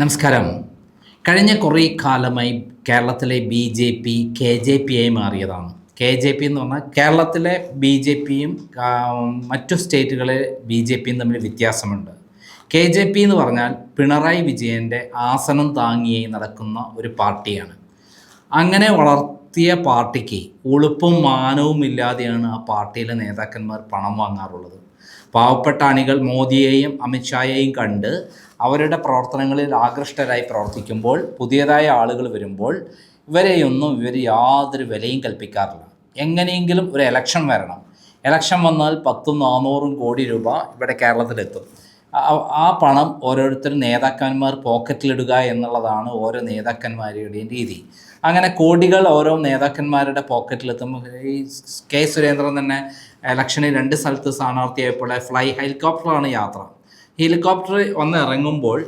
നമസ്കാരം. കഴിഞ്ഞ കുറേ കാലമായി കേരളത്തിലെ B J P K J P ആയി മാറിയതാണ്. കെ ജെ പി എന്ന് പറഞ്ഞാൽ കേരളത്തിലെ ബി ജെ പിയും മറ്റു സ്റ്റേറ്റുകളിലെ ബി ജെ പിയും തമ്മിൽ വ്യത്യാസമുണ്ട്. കെ ജെ പി എന്ന് പറഞ്ഞാൽ പിണറായി വിജയന്റെ ആസനം താങ്ങിയായി നടക്കുന്ന ഒരു പാർട്ടിയാണ്. അങ്ങനെ വളർത്തിയ പാർട്ടിക്ക് ഉളുപ്പും മാനവും ഇല്ലാതെയാണ് ആ പാർട്ടിയിലെ നേതാക്കന്മാർ പണം വാങ്ങാറുള്ളത്. പാവപ്പെട്ട അണികൾ മോദിയെയും അമിത്ഷായെയും കണ്ട് അവരുടെ പ്രവർത്തനങ്ങളിൽ ആകൃഷ്ടരായി പ്രവർത്തിക്കുമ്പോൾ പുതിയതായ ആളുകൾ വരുമ്പോൾ ഇവരെയൊന്നും ഇവർ യാതൊരു വിലയും കൽപ്പിക്കാറില്ല. എങ്ങനെയെങ്കിലും ഒരു എലക്ഷൻ വരണം. എലക്ഷൻ വന്നാൽ പത്തും നാനൂറും കോടി രൂപ ഇവിടെ കേരളത്തിലെത്തും. ആ- പണം ഓരോരുത്തരും നേതാക്കന്മാർ പോക്കറ്റിലിടുക എന്നുള്ളതാണ് ഓരോ നേതാക്കന്മാരുടെയും രീതി. അങ്ങനെ കോടികൾ ഓരോ നേതാക്കന്മാരുടെ പോക്കറ്റിലെത്തുമ്പോൾ ഈ കെ സുരേന്ദ്രൻ തന്നെ ഇലക്ഷനിൽ രണ്ട് സ്ഥലത്ത് സ്ഥാനാർത്ഥിയായപ്പോൾ ഫ്ലൈ ഹെലികോപ്റ്ററാണ് യാത്ര. ഹെലികോപ്റ്റർ വന്ന് ഇറങ്ങുമ്പോൾ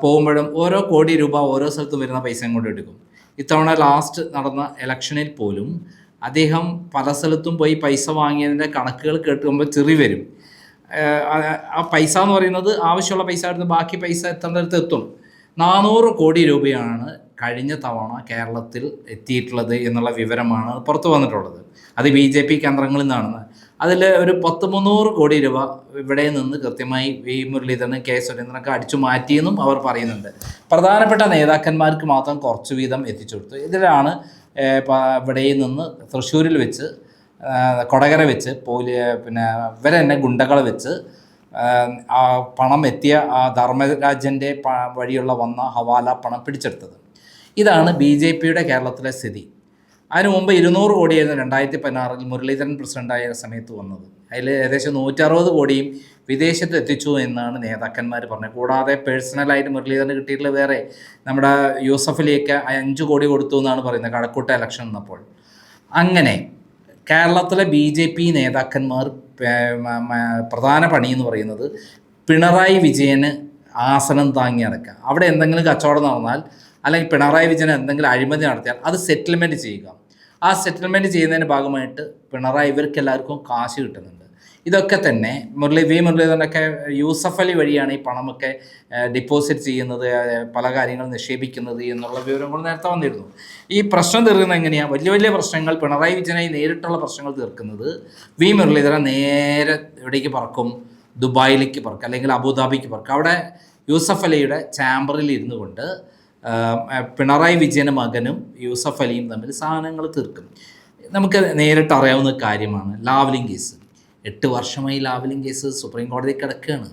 പോകുമ്പോഴും ഓരോ കോടി രൂപ ഓരോ സ്ഥലത്തും വരുന്ന പൈസയും കൊണ്ട് എടുക്കും. ഇത്തവണ ലാസ്റ്റ് നടന്ന ഇലക്ഷനിൽ പോലും അദ്ദേഹം പല സ്ഥലത്തും പോയി പൈസ വാങ്ങിയതിന്റെ കണക്കുകൾ കേട്ടുമ്പോൾ ചെറി വരും. ആ- പൈസ എന്ന് പറയുന്നത് ആവശ്യമുള്ള പൈസ എടുത്ത് ബാക്കി പൈസ എത്തേണ്ടടുത്ത് എത്തും. നാനൂറ് കോടി രൂപയാണ് കഴിഞ്ഞ തവണ കേരളത്തിൽ എത്തിയിട്ടുള്ളത് എന്നുള്ള വിവരമാണ് പുറത്തു വന്നിട്ടുള്ളത്. അത് ബി ജെ പി കേന്ദ്രങ്ങളിൽ നിന്നാണ്. അതിൽ ഒരു പത്ത് മുന്നൂറ് കോടി രൂപ ഇവിടെ നിന്ന് കൃത്യമായി വി മുരളീധരനും കെ സുരേന്ദ്രനൊക്കെ അടിച്ചു മാറ്റിയെന്നും അവർ പറയുന്നുണ്ട്. പ്രധാനപ്പെട്ട നേതാക്കന്മാർക്ക് മാത്രം കുറച്ച് വീതം എത്തിച്ചു കൊടുത്തു. ഇതിലാണ് ഇവിടെ നിന്ന് തൃശ്ശൂരിൽ വെച്ച് കൊടകര വെച്ച് പോലീ പിന്നെ ഇവരെ തന്നെ ഗുണ്ടകളെ വെച്ച് പണം എത്തിയ ആ ധർമ്മരാജന്റെ വഴിയുള്ള വന്ന ഹവാല പണം പിടിച്ചെടുത്തത്. ഇതാണ് ബി ജെ പിയുടെ കേരളത്തിലെ സ്ഥിതി. അതിനു മുമ്പ് ഇരുന്നൂറ് കോടിയായിരുന്നു രണ്ടായിരത്തി പതിനാറിൽ മുരളീധരൻ പ്രസിഡന്റായ സമയത്ത് വന്നത്. അതിൽ ഏകദേശം നൂറ്ററുപത് കോടിയും വിദേശത്ത് എത്തിച്ചു എന്നാണ് നേതാക്കന്മാർ പറഞ്ഞത്. കൂടാതെ പേഴ്സണലായിട്ട് മുരളീധരന് കിട്ടിയിട്ടുള്ള വേറെ നമ്മുടെ യൂസഫിലേക്ക് അഞ്ച് കോടി കൊടുത്തു എന്നാണ് പറയുന്നത് കഴക്കൂട്ട ഇലക്ഷൻ എന്നപ്പോൾ അങ്ങനെ കേരളത്തിലെ ബി ജെ പി നേതാക്കന്മാർ പ്രധാന പണി എന്ന് പറയുന്നത് പിണറായി വിജയന് ആസനം താങ്ങി അടക്കുക അവിടെ എന്തെങ്കിലും കച്ചവടം നടന്നാൽ അല്ലെങ്കിൽ പിണറായി വിജയൻ എന്തെങ്കിലും അഴിമതി നടത്തിയാൽ അത് സെറ്റിൽമെന്റ് ചെയ്യുക. ആ സെറ്റിൽമെന്റ് ചെയ്യുന്നതിന്റെ ഭാഗമായിട്ട് പിണറായി ഇവർക്ക് എല്ലാവർക്കും കാശ് കിട്ടുന്നുണ്ട്. ഇതൊക്കെ തന്നെ മുരളി വി മുരളീധരനൊക്കെ യൂസഫ് അലി വഴിയാണ് ഈ പണമൊക്കെ ഡിപ്പോസിറ്റ് ചെയ്യുന്നത് പല കാര്യങ്ങൾ നിക്ഷേപിക്കുന്നത് എന്നുള്ള വിവരങ്ങൾ നേരത്തെ വന്നിരുന്നു. ഈ പ്രശ്നം തീർക്കുന്നത് എങ്ങനെയാണ് വലിയ വലിയ പ്രശ്നങ്ങൾ പിണറായി വിജയനായി നേരിട്ടുള്ള പ്രശ്നങ്ങൾ തീർക്കുന്നത് വി മുരളീധരൻ നേരെ എവിടേക്ക് പറക്കും ദുബായിലേക്ക് പറക്കും അല്ലെങ്കിൽ അബുദാബിക്ക് പറക്കും. അവിടെ യൂസഫ് അലിയുടെ ചാമ്പറിൽ ഇരുന്നു കൊണ്ട് പിണറായി വിജയന് മകനും യൂസഫ് അലിയും തമ്മിൽ സാധനങ്ങൾ തീർക്കും. നമുക്ക് നേരിട്ട് അറിയാവുന്ന കാര്യമാണ് ലാവ്ലിംഗ് കേസ്. എട്ട് വർഷമായി ലാവ്ലിംഗ് കേസ് സുപ്രീം കോടതി കിടക്കുകയാണ്.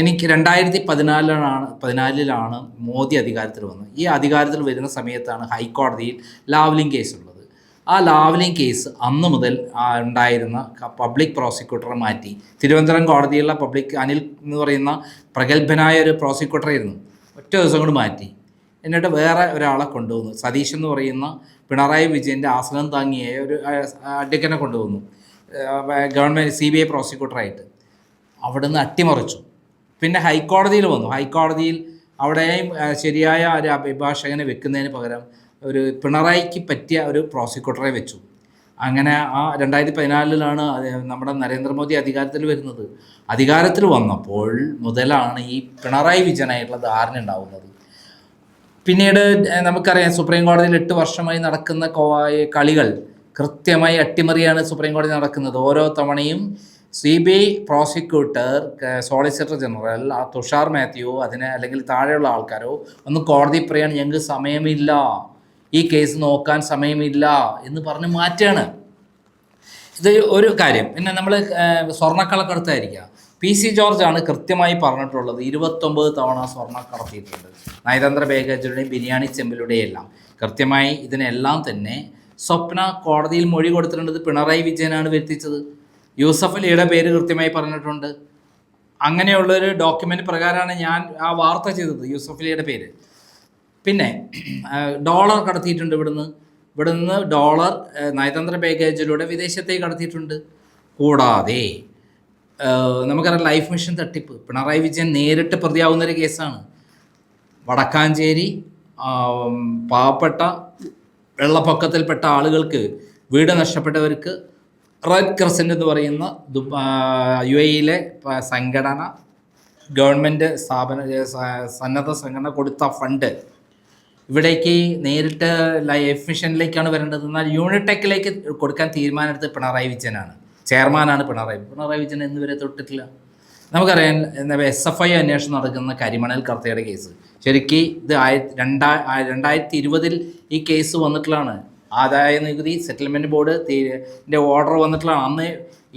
എനിക്ക് രണ്ടായിരത്തി പതിനാലിലാണ് പതിനാലിലാണ് മോദി അധികാരത്തിൽ വന്നത്. ഈ അധികാരത്തിൽ വരുന്ന സമയത്താണ് ഹൈക്കോടതിയിൽ ലാവ്ലിംഗ് കേസ് ഉള്ളത്. ആ ലാവ്ലിംഗ് കേസ് അന്ന് മുതൽ ഉണ്ടായിരുന്ന പബ്ലിക് പ്രോസിക്യൂട്ടറെ മാറ്റി. തിരുവനന്തപുരം കോടതിയിലുള്ള പബ്ലിക് അനിൽ എന്ന് പറയുന്ന പ്രഗത്ഭനായ ഒരു പ്രോസിക്യൂട്ടറായിരുന്നു. ഒറ്റ ദിവസം കൊണ്ട് മാറ്റി. എന്നിട്ട് വേറെ ഒരാളെ കൊണ്ടുവന്നു. സതീഷ് എന്ന് പറയുന്ന പിണറായി വിജയന്റെ ആസനം താങ്ങിയ ഒരു അഡ്വക്കനെ കൊണ്ടുവന്നു. ഗവൺമെന്റ് സി ബി ഐ പ്രോസിക്യൂട്ടറായിട്ട് അവിടുന്ന് അട്ടിമറിച്ചു. പിന്നെ ഹൈക്കോടതിയിൽ വന്നു. ഹൈക്കോടതിയിൽ അവിടെയും ശരിയായ ഒരു അഭിഭാഷകനെ വെക്കുന്നതിന് പകരം ഒരു പിണറായിക്ക് പറ്റിയ ഒരു പ്രോസിക്യൂട്ടറെ വെച്ചു. അങ്ങനെ ആ രണ്ടായിരത്തി പതിനാലിലാണ് നമ്മുടെ നരേന്ദ്രമോദി അധികാരത്തിൽ വരുന്നത്. അധികാരത്തിൽ വന്നപ്പോൾ മുതലാണ് ഈ പിണറായി വിജയനായിട്ടുള്ള ധാരണ ഉണ്ടാവുന്നത്. പിന്നീട് നമുക്കറിയാം സുപ്രീം കോടതിയിൽ എട്ട് വർഷമായി നടക്കുന്ന കളികൾ കൃത്യമായി അട്ടിമറിയാണ് സുപ്രീം കോടതി നടക്കുന്നത്. ഓരോ തവണയും C B I prosecutor solicitor general ആ തുഷാർ മാത്യു അതിനെ അല്ലെങ്കിൽ താഴെയുള്ള ആൾക്കാരോ ഒന്ന് കോടതി പറയാൻ ഞങ്ങൾക്ക് സമയമില്ല. ഈ കേസ് നോക്കാൻ സമയമില്ല എന്ന് പറഞ്ഞ് മാറ്റുകയാണ് ഇത് ഒരു കാര്യം. പിന്നെ നമ്മൾ സ്വർണക്കള്ളക്കടത്തായിരിക്കുക പി സി ജോർജ് ആണ് കൃത്യമായി പറഞ്ഞിട്ടുള്ളത് ഇരുപത്തൊമ്പത് തവണ സ്വർണം കടത്തിയിട്ടുണ്ട്. നയതന്ത്ര ബേഗേജുടെയും ബിരിയാണി ചെമ്പിലൂടെയും എല്ലാം കൃത്യമായി ഇതിനെല്ലാം തന്നെ സ്വപ്ന കോടതിയിൽ മൊഴി കൊടുത്തിട്ടുണ്ട്. പിണറായി വിജയനാണ് വരുത്തിച്ചത്. യൂസഫ് അലിയുടെ പേര് കൃത്യമായി പറഞ്ഞിട്ടുണ്ട്. അങ്ങനെയുള്ളൊരു ഡോക്യുമെന്റ് പ്രകാരമാണ് ഞാൻ ആ വാർത്ത ചെയ്തത് യൂസഫ് അലിയുടെ പേര്. പിന്നെ ഡോളർ കടത്തിയിട്ടുണ്ട് ഇവിടുന്ന്. ഇവിടുന്ന് ഡോളർ നയതന്ത്ര പാക്കേജിലൂടെ വിദേശത്തേക്ക് കടത്തിയിട്ടുണ്ട്. കൂടാതെ നമുക്കറിയാം ലൈഫ് മിഷൻ തട്ടിപ്പ്. പിണറായി വിജയൻ നേരിട്ട് പ്രതിയാവുന്നൊരു കേസാണ്. വടക്കാഞ്ചേരി പാവപ്പെട്ട വെള്ളപ്പൊക്കത്തിൽപ്പെട്ട ആളുകൾക്ക് വീട് നഷ്ടപ്പെട്ടവർക്ക് റെഡ് ക്രസന്റ് എന്ന് പറയുന്ന യു എയിലെ സംഘടന ഗവൺമെന്റ് സ്ഥാപന സന്നദ്ധ സംഘടന കൊടുത്ത ഫണ്ട്. ഇവിടേക്ക് നേരിട്ട് ലൈഫ് മിഷനിലേക്കാണ് വരേണ്ടത്. എന്നാൽ യൂണിടെക്കിലേക്ക് കൊടുക്കാൻ തീരുമാനമെടുത്ത് പിണറായി വിജയനാണ്. ചെയർമാനാണ് പിണറായി പിണറായി വിജയൻ എന്ന് വരെ തൊട്ടിട്ടില്ല. നമുക്കറിയാം എസ് എഫ് ഐ അന്വേഷണം നടക്കുന്ന കരിമണൽ കർത്തയുടെ കേസ്. ശരിക്കും ഇത് ആയി രണ്ടാ രണ്ടായിരത്തി ഇരുപതിൽ ഈ കേസ് വന്നിട്ടുള്ളതാണ് ആദായ നികുതി സെറ്റിൽമെന്റ് ബോർഡ് ന്റെ ഓർഡർ വന്നിട്ടുള്ളതാണ് അന്ന്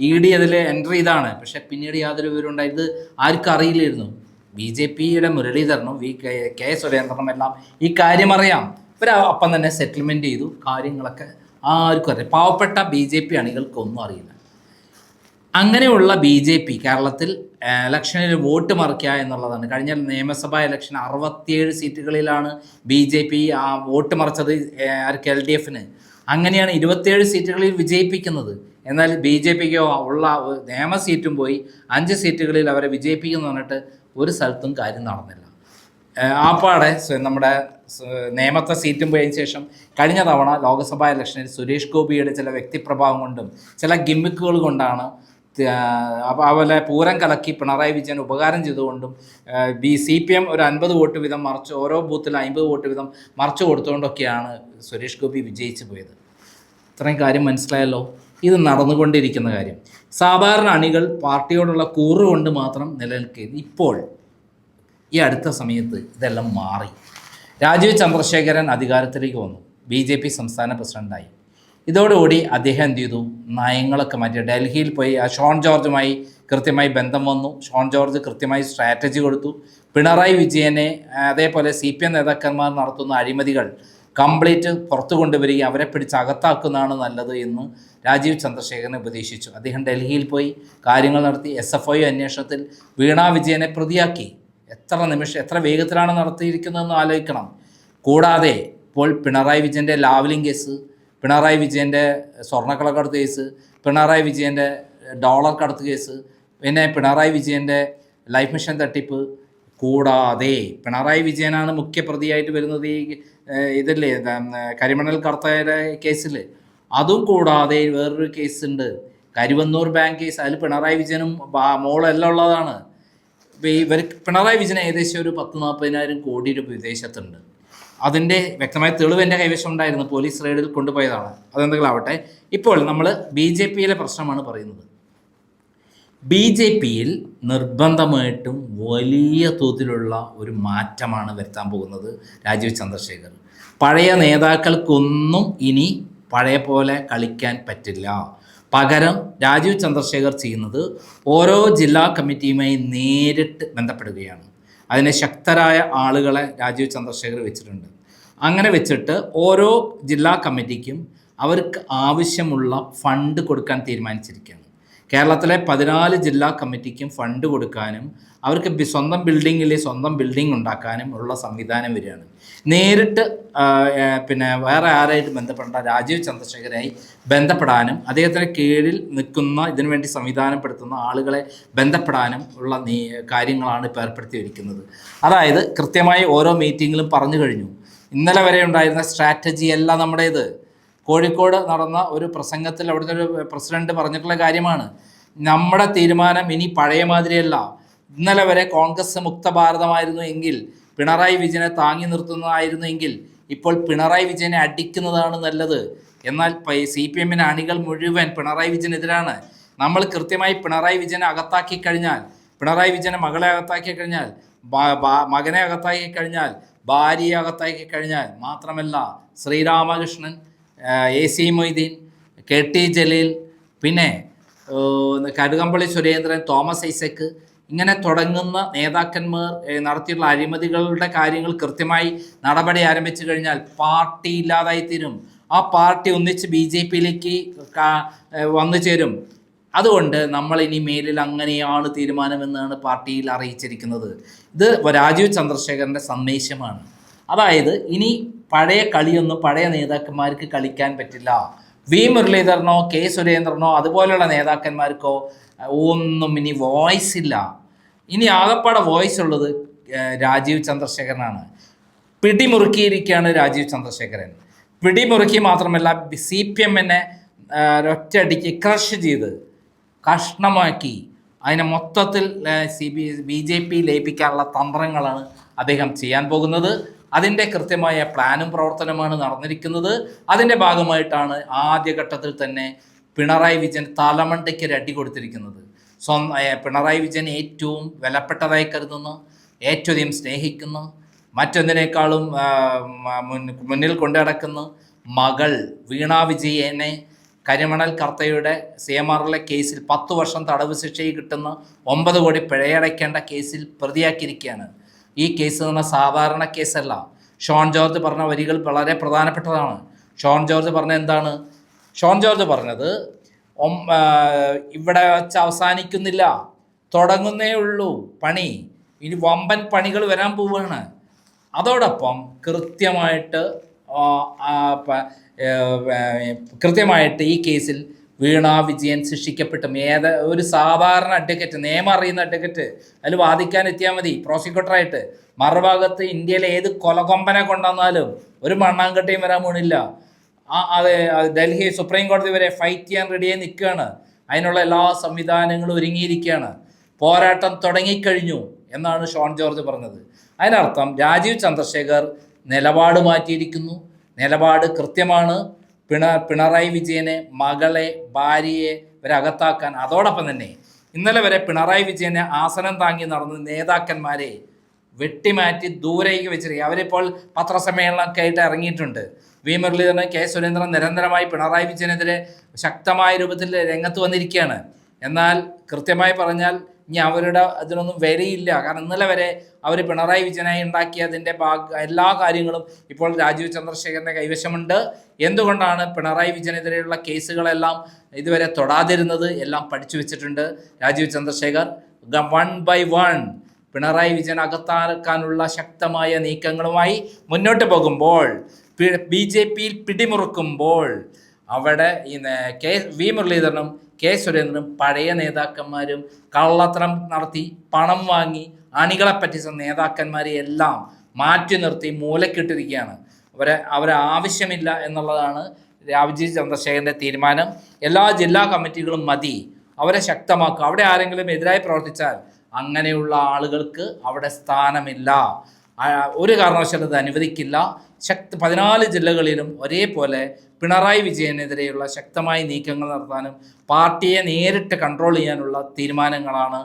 ഇ ഡി അതിൽ എന്റർ ചെയ്താണ് പക്ഷേ പിന്നീട് യാതൊരു വിവരം ഉണ്ടായി. ഇത് ആർക്കും അറിയില്ലായിരുന്നു. ബി ജെ പിയുടെ മുരളീധരനും വി കെ കെ സുരേന്ദ്രനും എല്ലാം ഈ കാര്യം അറിയാം. ഇവർ അപ്പം തന്നെ സെറ്റിൽമെന്റ് ചെയ്തു. കാര്യങ്ങളൊക്കെ ആർക്കും അറിയാം. പാവപ്പെട്ട ബി ജെ പി അണികൾക്കൊന്നും അറിയില്ല. അങ്ങനെയുള്ള ബി ജെ പി കേരളത്തിൽ ഇലക്ഷനിൽ വോട്ട് മറിക്കുക എന്നുള്ളതാണ്. കഴിഞ്ഞ നിയമസഭാ ഇലക്ഷൻ അറുപത്തിയേഴ് സീറ്റുകളിലാണ് ബി ജെ പി ആ വോട്ട് മറിച്ചത് എൽ ഡി എഫിന്. അങ്ങനെയാണ് ഇരുപത്തിയേഴ് സീറ്റുകളിൽ വിജയിപ്പിക്കുന്നത്. എന്നാൽ ബി ജെ പിക്കോ ഉള്ള നിയമ സീറ്റും പോയി അഞ്ച് സീറ്റുകളിൽ അവരെ വിജയിപ്പിക്കുന്നു പറഞ്ഞിട്ട് ഒരു സ്ഥലത്തും കാര്യം നടന്നില്ല. ആപ്പാടെ നമ്മുടെ നിയമത്തെ സീറ്റും പോയതിനു ശേഷം കഴിഞ്ഞ തവണ ലോക്സഭാ ഇലക്ഷനിൽ സുരേഷ് ഗോപിയുടെ ചില വ്യക്തിപ്രഭാവം കൊണ്ടും ചില ഗിമ്മിക്കുകൾ കൊണ്ടാണ് അതുപോലെ പൂരം കലക്കി പിണറായി വിജയൻ ഉപകാരം ചെയ്തുകൊണ്ടും ബി സി പി എം ഒരു അൻപത് വോട്ട് വീതം മറിച്ച് ഓരോ ബൂത്തിൽ അൻപത് വോട്ട് വീതം മറിച്ച് കൊടുത്തുകൊണ്ടൊക്കെയാണ് സുരേഷ് ഗോപി വിജയിച്ചു പോയത്. ഇത്രയും കാര്യം മനസ്സിലായല്ലോ? ഇത് നടന്നുകൊണ്ടിരിക്കുന്ന കാര്യം. സാധാരണ അണികൾ പാർട്ടിയോടുള്ള കൂറ് കൊണ്ട് മാത്രം നിലനിൽക്കുന്നത് ഇപ്പോൾ ഈ അടുത്ത സമയത്ത് ഇതെല്ലാം മാറി. രാജീവ് ചന്ദ്രശേഖരൻ അധികാരത്തിലേക്ക് വന്നു. ബി ജെ പി സംസ്ഥാന പ്രസിഡന്റായി. ഇതോടുകൂടി അദ്ദേഹം എന്ത് ചെയ്തു? നയങ്ങളൊക്കെ മാറ്റി. ഡൽഹിയിൽ പോയി ആ ഷോൺ ജോർജുമായി കൃത്യമായി ബന്ധം വന്നു. ഷോൺ ജോർജ് കൃത്യമായി സ്ട്രാറ്റജി കൊടുത്തു. പിണറായി വിജയനെ അതേപോലെ സി പി എം നേതാക്കന്മാർ നടത്തുന്ന അഴിമതികൾ കംപ്ലീറ്റ് പുറത്തു കൊണ്ടുവരികയും അവരെ പിടിച്ച് അകത്താക്കുന്നതാണ് നല്ലത് എന്ന് രാജീവ് ചന്ദ്രശേഖരനെ ഉപദേശിച്ചു. അദ്ദേഹം ഡൽഹിയിൽ പോയി കാര്യങ്ങൾ നടത്തി. എസ് എഫ് ഐ അന്വേഷണത്തിൽ വീണ വിജയനെ പ്രതിയാക്കി. എത്ര നിമിഷം എത്ര വേഗത്തിലാണ് നടത്തിയിരിക്കുന്നതെന്ന് ആലോചിക്കണം. കൂടാതെ ഇപ്പോൾ പിണറായി വിജയന്റെ ലാവലിംഗ് കേസ് പിണറായി വിജയന്റെ സ്വർണക്കളക്കടത്ത് കേസ് പിണറായി വിജയന്റെ ഡോളർ കടത്ത് കേസ് പിന്നെ പിണറായി വിജയന്റെ ലൈഫ് മിഷൻ തട്ടിപ്പ് കൂടാതെ പിണറായി വിജയനാണ് മുഖ്യ പ്രതിയായിട്ട് വരുന്നത് ഈ ഇതില്ലേ കരിമണൽ കർത്തയുടെ കേസിൽ അതും കൂടാതെ വേറൊരു കേസുണ്ട്. കരുവന്നൂർ ബാങ്ക് കേസ് അതിൽ പിണറായി വിജയനും മോളെല്ലാം ഉള്ളതാണ്. ഇവർ പിണറായി വിജയൻ ഏകദേശം ഒരു പത്ത് നാൽപ്പതിനായിരം കോടി രൂപ വിദേശത്തുണ്ട്. അതിന്റെ വ്യക്തമായ തെളിവ് എന്റെ കൈവശം ഉണ്ടായിരുന്നു പോലീസ് റെയ്ഡിൽ കൊണ്ടുപോയതാണ്. അതെന്തെങ്കിലും ആവട്ടെ ഇപ്പോൾ നമ്മൾ ബി ജെ പിയിലെ പ്രശ്നമാണ് പറയുന്നത്. ബി ജെ പിയിൽ നിർബന്ധമായിട്ടും വലിയ തോതിലുള്ള ഒരു മാറ്റമാണ് വരുത്താൻ പോകുന്നത് രാജീവ് ചന്ദ്രശേഖർ. പഴയ നേതാക്കൾക്കൊന്നും ഇനി പഴയ പോലെ കളിക്കാൻ പറ്റില്ല. പകരം രാജീവ് ചന്ദ്രശേഖർ ചെയ്യുന്നത് ഓരോ ജില്ലാ കമ്മിറ്റിയുമായി നേരിട്ട് ബന്ധപ്പെടുകയാണ്. അതിന് ശക്തരായ ആളുകളെ രാജീവ് ചന്ദ്രശേഖർ വെച്ചിട്ടുണ്ട്. അങ്ങനെ വെച്ചിട്ട് ഓരോ ജില്ലാ കമ്മിറ്റിക്കും അവർക്ക് ആവശ്യമുള്ള ഫണ്ട് കൊടുക്കാൻ തീരുമാനിച്ചിരിക്കുകയാണ്. കേരളത്തിലെ പതിനാല് ജില്ലാ കമ്മിറ്റിക്കും ഫണ്ട് കൊടുക്കാനും അവർക്ക് സ്വന്തം ബിൽഡിങ്ങിൽ സ്വന്തം ബിൽഡിംഗ് ഉണ്ടാക്കാനും ഉള്ള സംവിധാനം വരികയാണ്. നേരിട്ട് പിന്നെ വേറെ ആരായിട്ട് ബന്ധപ്പെടേണ്ട രാജീവ് ചന്ദ്രശേഖരായി ബന്ധപ്പെടാനും അദ്ദേഹത്തിന് കീഴിൽ നിൽക്കുന്ന ഇതിനുവേണ്ടി സംവിധാനപ്പെടുത്തുന്ന ആളുകളെ ബന്ധപ്പെടാനും ഉള്ള നീ കാര്യങ്ങളാണ് ഇപ്പോൾ ഏർപ്പെടുത്തിയിരിക്കുന്നത്. അതായത് കൃത്യമായി ഓരോ മീറ്റിങ്ങിലും പറഞ്ഞു കഴിഞ്ഞു. ഇന്നലെ വരെ ഉണ്ടായിരുന്ന സ്ട്രാറ്റജി അല്ല നമ്മുടേത്. കോഴിക്കോട് നടന്ന ഒരു പ്രസംഗത്തിൽ അവിടുത്തെ ഒരു പ്രസിഡന്റ് പറഞ്ഞിട്ടുള്ള കാര്യമാണ്. നമ്മുടെ തീരുമാനം ഇനി പഴയ മാതിരിയല്ല. ഇന്നലെ വരെ കോൺഗ്രസ് മുക്ത ഭാരതമായിരുന്നു എങ്കിൽ പിണറായി വിജയനെ താങ്ങി നിർത്തുന്നതായിരുന്നു എങ്കിൽ ഇപ്പോൾ പിണറായി വിജയനെ അടിക്കുന്നതാണ് നല്ലത്. എന്നാൽ സി പി എമ്മിന് അണികൾ മുഴുവൻ പിണറായി വിജയനെതിരാണ്. നമ്മൾ കൃത്യമായി പിണറായി വിജയനെ അകത്താക്കി കഴിഞ്ഞാൽ പിണറായി വിജയനെ മകളെ അകത്താക്കി കഴിഞ്ഞാൽ മകനെ അകത്താക്കി കഴിഞ്ഞാൽ ഭാര്യയെ അകത്താക്കി കഴിഞ്ഞാൽ മാത്രമല്ല Sreeramakrishnan A C Moideen K T Jaleel പിന്നെ കരുകമ്പള്ളി സുരേന്ദ്രൻ തോമസ് ഐസക്ക് ഇങ്ങനെ തുടങ്ങുന്ന നേതാക്കന്മാർ നടത്തിയിട്ടുള്ള അഴിമതികളുടെ കാര്യങ്ങൾ കൃത്യമായി നടപടി ആരംഭിച്ചു കഴിഞ്ഞാൽ പാർട്ടി ഇല്ലാതായി തീരും. ആ പാർട്ടി ഒന്നിച്ച് ബി ജെ പിയിലേക്ക് വന്നു ചേരും. അതുകൊണ്ട് നമ്മൾ ഇനി മേലിൽ അങ്ങനെയാണ് തീരുമാനമെന്നാണ് പാർട്ടിയിൽ അറിയിച്ചിരിക്കുന്നത്. ഇത് രാജീവ് ചന്ദ്രശേഖരന്റെ സന്ദേശമാണ്. അതായത് ഇനി പഴയ കളിയൊന്നും പഴയ നേതാക്കന്മാർക്ക് കളിക്കാൻ പറ്റില്ല. വി മുരളീധരനോ കെ സുരേന്ദ്രനോ അതുപോലെയുള്ള നേതാക്കന്മാർക്കോ ഒന്നും ഇനി വോയിസ് ഇല്ല. ഇനി ആകപ്പാടെ വോയിസ് ഉള്ളത് രാജീവ് ചന്ദ്രശേഖരനാണ്. പിടിമുറുക്കിയിരിക്കുകയാണ് രാജീവ് ചന്ദ്രശേഖരൻ. പിടിമുറുക്കി മാത്രമല്ല സി പി എമ്മിനെ ഒറ്റയടിക്ക് ക്രഷ് ചെയ്ത് കഷ്ണമാക്കി. അതിനെ മൊത്തത്തിൽ C B B J P ലയിപ്പിക്കാനുള്ള തന്ത്രങ്ങളാണ് അദ്ദേഹം ചെയ്യാൻ പോകുന്നത്. അതിന്റെ കൃത്യമായ പ്ലാനും പ്രവർത്തനമാണ് നടന്നിരിക്കുന്നത്. അതിന്റെ ഭാഗമായിട്ടാണ് ആദ്യഘട്ടത്തിൽ തന്നെ പിണറായി വിജയൻ തലമണ്ടയ്ക്ക് ഒരു അടി കൊടുത്തിരിക്കുന്നത്. സ്വന്ത പിണറായി വിജയൻ ഏറ്റവും വിലപ്പെട്ടതായി കരുതുന്നു ഏറ്റവും സ്നേഹിക്കുന്നു മറ്റൊന്നിനേക്കാളും മുന്നിൽ കൊണ്ടു നടക്കുന്നു. മകൾ വീണ വിജയനെ കരിമണൽ കർത്തയുടെ സി എം ആറിലെ കേസിൽ പത്തു വർഷം തടവ് ശിക്ഷയിൽ കിട്ടുന്ന ഒമ്പത് കോടി പിഴയടയ്ക്കേണ്ട കേസിൽ പ്രതിയാക്കിയിരിക്കുകയാണ്. ഈ കേസ് എന്ന് പറഞ്ഞാൽ സാധാരണ കേസല്ല ഷോൺ ജോർജ് പറഞ്ഞ വരികൾ വളരെ പ്രധാനപ്പെട്ടതാണ്. ഷോൺ ജോർജ് പറഞ്ഞ എന്താണ്? ഷോൺ ജോർജ് പറഞ്ഞത് ഇവിടെ വച്ച് അവസാനിക്കുന്നില്ല. തുടങ്ങുന്നേ ഉള്ളൂ പണി. ഇനി വമ്പൻ പണികൾ വരാൻ പോവുകയാണ്. അതോടൊപ്പം കൃത്യമായിട്ട് കൃത്യമായിട്ട് ഈ കേസിൽ വീണ വിജയൻ ശിക്ഷിക്കപ്പെട്ടും. ഏത് ഒരു സാധാരണ അഡ്വക്കറ്റ് നിയമം അറിയുന്ന അഡ്വക്കറ്റ് അതിൽ വാദിക്കാൻ എത്തിയാൽ മതി പ്രോസിക്യൂട്ടറായിട്ട് മറുഭാഗത്ത് ഇന്ത്യയിലെ ഏത് കൊലകൊമ്പനെ കൊണ്ടുവന്നാലും ഒരു മണ്ണാങ്കട്ടയും വരാൻ പോണില്ല ആ അതെ ഡൽഹി സുപ്രീം കോടതി വരെ ഫൈറ്റ് ചെയ്യാൻ റെഡിയായി നിൽക്കുകയാണ്. അതിനുള്ള എല്ലാ സംവിധാനങ്ങളും ഒരുങ്ങിയിരിക്കുകയാണ്. പോരാട്ടം തുടങ്ങിക്കഴിഞ്ഞു എന്നാണ് ഷോൺ ജോർജ് പറഞ്ഞത്. അതിനർത്ഥം രാജീവ് ചന്ദ്രശേഖർ നിലപാട് മാറ്റിയിരിക്കുന്നു. നിലപാട് കൃത്യമാണ്. പിണ പിണറായി വിജയനെ മകളെ ഭാര്യയെ ഇവരെ അകത്താക്കാൻ അതോടൊപ്പം തന്നെ ഇന്നലെ വരെ പിണറായി വിജയനെ ആസനം താങ്ങി നടന്ന നേതാക്കന്മാരെ വെട്ടിമാറ്റി ദൂരേക്ക് വെച്ചിരിക്കുക. അവരിപ്പോൾ പത്രസമ്മേളനമൊക്കെ ആയിട്ട് ഇറങ്ങിയിട്ടുണ്ട്. വി മുരളീധരൻ കെ സുരേന്ദ്രൻ നിരന്തരമായി പിണറായി വിജയനെതിരെ ശക്തമായ രൂപത്തിൽ രംഗത്ത് വന്നിരിക്കുകയാണ്. എന്നാൽ കൃത്യമായി പറഞ്ഞാൽ ഇനി അവരുടെ അതിനൊന്നും വിലയില്ല കാരണം ഇന്നലെ വരെ അവർ പിണറായി വിജയനായി ഉണ്ടാക്കിയതിന്റെ ഭാഗ എല്ലാ കാര്യങ്ങളും ഇപ്പോൾ രാജീവ് ചന്ദ്രശേഖരന്റെ കൈവശമുണ്ട്. എന്തുകൊണ്ടാണ് പിണറായി വിജയനെതിരെയുള്ള കേസുകളെല്ലാം ഇതുവരെ തൊടാതിരുന്നത്? എല്ലാം പഠിച്ചു വെച്ചിട്ടുണ്ട് Rajeev Chandrasekhar. One by one. Pinarayi Vijayan അകത്താക്കാനുള്ള ശക്തമായ നീക്കങ്ങളുമായി മുന്നോട്ട് പോകുമ്പോൾ ബി ജെ പിയിൽ പിടിമുറുക്കുമ്പോൾ അവിടെ ഈ കെ വി മുരളീധരനും കെ സുരേന്ദ്രനും പഴയ നേതാക്കന്മാരും കള്ളത്തരം നടത്തി പണം വാങ്ങി അണികളെ പറ്റിച്ച നേതാക്കന്മാരെ എല്ലാം മാറ്റി നിർത്തി മൂലക്കിട്ടിരിക്കുകയാണ്. അവരെ അവരെ ആവശ്യമില്ല എന്നുള്ളതാണ് രാജീവ് ചന്ദ്രശേഖരന്റെ തീരുമാനം. എല്ലാ ജില്ലാ കമ്മിറ്റികളും മതി. അവരെ ശക്തമാക്കുക. അവിടെ ആരെങ്കിലും എതിരായി പ്രവർത്തിച്ചാൽ അങ്ങനെയുള്ള ആളുകൾക്ക് അവിടെ സ്ഥാനമില്ല. ഒരു കാരണവശാലും അത് അനുവദിക്കില്ല. ശക്തി പതിനാല് ജില്ലകളിലും ഒരേപോലെ പിണറായി വിജയനെതിരെയുള്ള ശക്തമായ നീക്കങ്ങൾ നടത്താനും പാർട്ടിയെ നേരിട്ട് കൺട്രോൾ ചെയ്യാനുള്ള തീരുമാനങ്ങളാണ്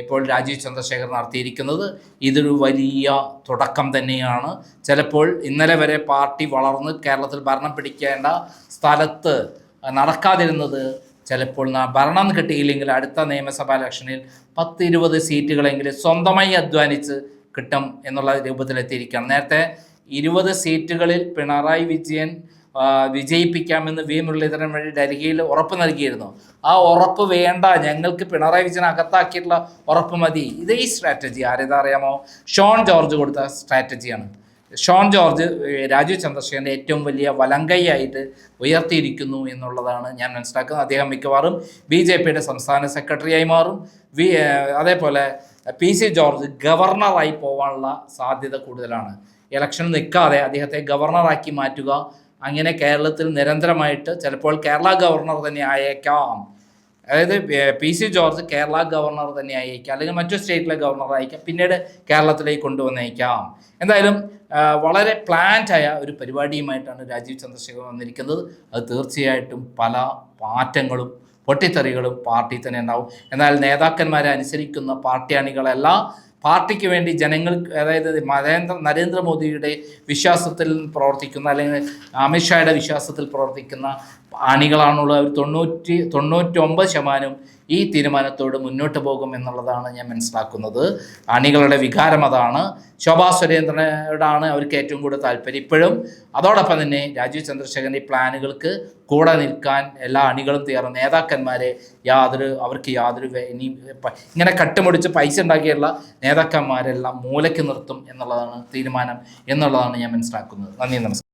ഇപ്പോൾ രാജീവ് ചന്ദ്രശേഖർ നടത്തിയിരിക്കുന്നത്. ഇതൊരു വലിയ തുടക്കം തന്നെയാണ്. ചിലപ്പോൾ ഇന്നലെ വരെ പാർട്ടി വളർന്ന് കേരളത്തിൽ ഭരണം പിടിക്കേണ്ട സ്ഥലത്ത് നടക്കാതിരുന്നത് ചിലപ്പോൾ ഭരണം കിട്ടിയില്ലെങ്കിൽ അടുത്ത നിയമസഭാ ഇലക്ഷനിൽ പത്ത് ഇരുപത് സീറ്റുകളെങ്കിലും സ്വന്തമായി അധ്വാനിച്ച് കിട്ടും എന്നുള്ള രൂപത്തിലെത്തിയിരിക്കുകയാണ്. നേരത്തെ ഇരുപത് സീറ്റുകളിൽ പിണറായി വിജയൻ വിജയിപ്പിക്കാമെന്ന് വി മുരളീധരൻ വഴി ഡൽഹിയിൽ ഉറപ്പ് നൽകിയിരുന്നു. ആ ഉറപ്പ് വേണ്ട. ഞങ്ങൾക്ക് പിണറായി വിജയൻ അകത്താക്കിയിട്ടുള്ള ഉറപ്പ് മതി. ഇത് സ്ട്രാറ്റജി ആരേതാ അറിയാമോ? ഷോൺ ജോർജ് കൊടുത്ത സ്ട്രാറ്റജിയാണ് ഷോൺ ജോർജ് രാജീവ് ചന്ദ്രശേഖരന്റെ ഏറ്റവും വലിയ വലങ്കൈയായിട്ട് ഉയർത്തിയിരിക്കുന്നു എന്നുള്ളതാണ് ഞാൻ മനസ്സിലാക്കുന്നത്. അദ്ദേഹം മിക്കവാറും ബി ജെ പിയുടെ സംസ്ഥാന സെക്രട്ടറിയായി മാറും. വി അതേപോലെ പി സി ജോർജ് ഗവർണറായി പോകാനുള്ള സാധ്യത കൂടുതലാണ്. ഇലക്ഷൻ നിൽക്കാതെ അദ്ദേഹത്തെ ഗവർണറാക്കി മാറ്റുക. അങ്ങനെ കേരളത്തിൽ നിരന്തരമായിട്ട് ചിലപ്പോൾ കേരള ഗവർണർ തന്നെ ആയേക്കാം. അതായത് P C George Kerala governor തന്നെ ആയേക്കാം. അല്ലെങ്കിൽ മറ്റു സ്റ്റേറ്റിലെ ഗവർണർ ആയിരിക്കാം പിന്നീട് കേരളത്തിലേക്ക് കൊണ്ടുവന്നേക്കാം. എന്തായാലും വളരെ പ്ലാൻഡായ ഒരു പരിപാടിയുമായിട്ടാണ് രാജീവ് ചന്ദ്രശേഖർ വന്നിരിക്കുന്നത്. അത് തീർച്ചയായിട്ടും പല മാറ്റങ്ങളും പൊട്ടിത്തെറികളും പാർട്ടി തന്നെ ഉണ്ടാവും. എന്നാൽ നേതാക്കന്മാരെ അനുസരിക്കുന്ന പാർട്ടി അണികളെല്ലാം പാർട്ടിക്ക് വേണ്ടി ജനങ്ങൾ അതായത് നരേന്ദ്ര നരേന്ദ്രമോദിയുടെ വിശ്വാസത്തിൽ പ്രവർത്തിക്കുന്ന അല്ലെങ്കിൽ അമിത്ഷായുടെ വിശ്വാസത്തിൽ പ്രവർത്തിക്കുന്ന അണികളാണുള്ളത് അവർ തൊണ്ണൂറ്റി തൊണ്ണൂറ്റൊമ്പത് ശതമാനം ഈ തീരുമാനത്തോട് മുന്നോട്ട് പോകും എന്നുള്ളതാണ് ഞാൻ മനസ്സിലാക്കുന്നത്. അണികളുടെ വികാരം അതാണ്. ശോഭാ സുരേന്ദ്രനോടാണ് അവർക്ക് ഏറ്റവും കൂടുതൽ താല്പര്യം ഇപ്പോഴും. അതോടൊപ്പം തന്നെ രാജീവ് ചന്ദ്രശേഖരന്റെ പ്ലാനുകൾക്ക് കൂടെ നിൽക്കാൻ എല്ലാ അണികളും തീർന്ന നേതാക്കന്മാരെ യാതൊരു അവർക്ക് യാതൊരു ഇനി ഇങ്ങനെ കട്ടുമുടിച്ച് പൈസ ഉണ്ടാക്കിയുള്ള നേതാക്കന്മാരെല്ലാം മൂലയ്ക്ക് നിർത്തും എന്നുള്ളതാണ് തീരുമാനം എന്നുള്ളതാണ് ഞാൻ മനസ്സിലാക്കുന്നത്. നന്ദി നമസ്കാരം.